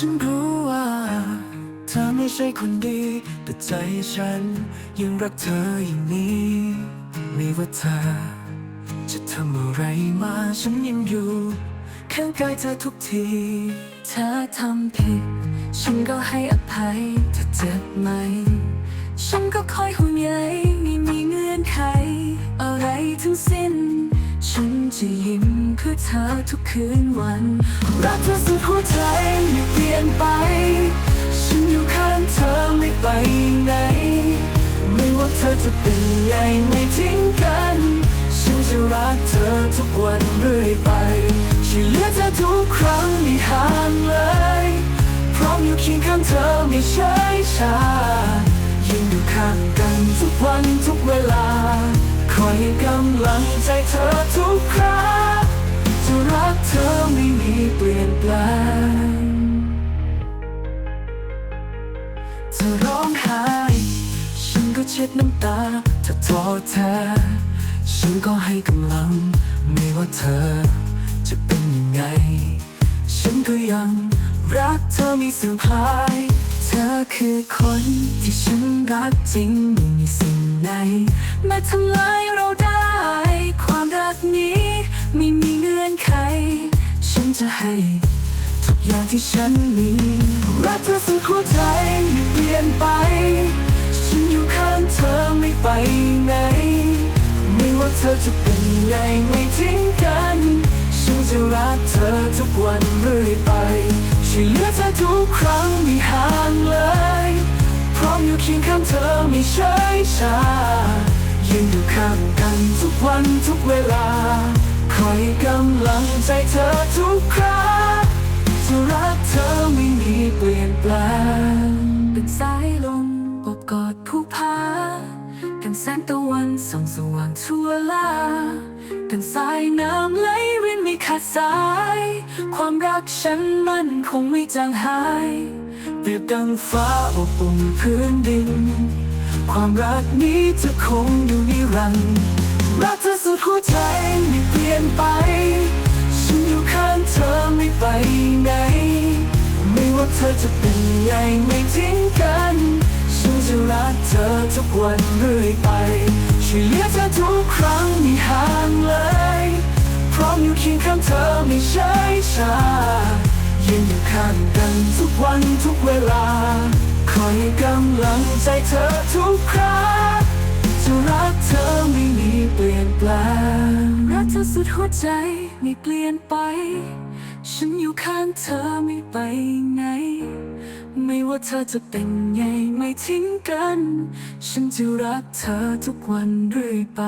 ฉันรู้ว่า เธอไม่ใช่คนดี แต่ใจฉันยังรักเธออย่างนี้ไม่ว่าเธอ จะทำอะไรมาฉันยังอยู่ข้างกายเธอทุกที เธอทำผิด ฉันก็ให้อภัยเธอเจ็บไหม ฉันก็คอยห่วงใยไม่มีเงื่อนไข อะไรทั้งสิ้น ฉันจะยิ้ม เพื่อเธอทุกคืนวัน รักเธอสุดหัวใจไม่เปลี่ยนไป ฉันอยู่ข้างเธอไม่ไปไหน ไม่ว่าเธอจะเป็นไง เธอร้องไห้ ฉันก็เช็ดน้ำตาเธอท้อแท้ ฉันก็ให้กำลัง ไม่ว่าเธอจะเป็นยังไง ฉันก็ยังรักเธอมีสื่อมคลาย เธอคือคนที่ฉันรักจริงไม่มีสิ่งไหนมาทำลายเราได้ ความรักนี้ไม่มีเงื่อนไข ฉันจะให้ ทุกอย่างที่ฉันมี รักเธอสุดหัวใจ ลี่ยนไป ฉันอยู่ข้างเธอไม่ไปไหน ไม่ว่าเธอจะเป็นไงไม่ทิ้งกัน ฉันจะรักเธอทุกวันเรื่อยไปช่วยเหลือเธอทุกครั้งไม่ห่างเลย พร้อมอยู่เคียงข้างเธอไม่ใช่ชายืนอยู่ข้างกันทุกวันทุกเวลา คอยกำลังใจเธอทุกครั้งจะรักเธอไม่มีเปลี่ยนแปลง งตะวันส่องสว่างทั่วลาเป็นสายน้ำไหลเวียนไม่ขาดสาย ความรักฉันมันคงไม่จางหายเปรียบดังฟ้าอบอุ่นพื้นดิน ความรักนี้จะคงอยู่นิรันดร์รักเธอสุดหัวใจไม่เปลี่ยนไป ฉันอยู่ข้างเธอไม่ไปไหน ไม่ว่าเธอจะเป็นไงไม่ทิ้งกันฉัน จะรักเธอทุกวันเรื่อยไปช่วยเหลือเธอทุกครั้งไม่ห่างเลย พร้อมอยู่เคียงข้างเธอไม่ใช่ชายืนอยู่ข้างกันทุกวันทุกเวลา คอยให้กำลังใจเธอทุกครั้งจะรักเธอไม่มีเปลี่ยนแปลง รักเธอสุดหัวใจไม่เปลี่ยนไป ฉันอยู่ข้างเธอไม่ไปไหน ว่าเธอจะเป็นไงไม่ทิ้งกัน ฉันจะรักเธอทุกวันเรื่อยไป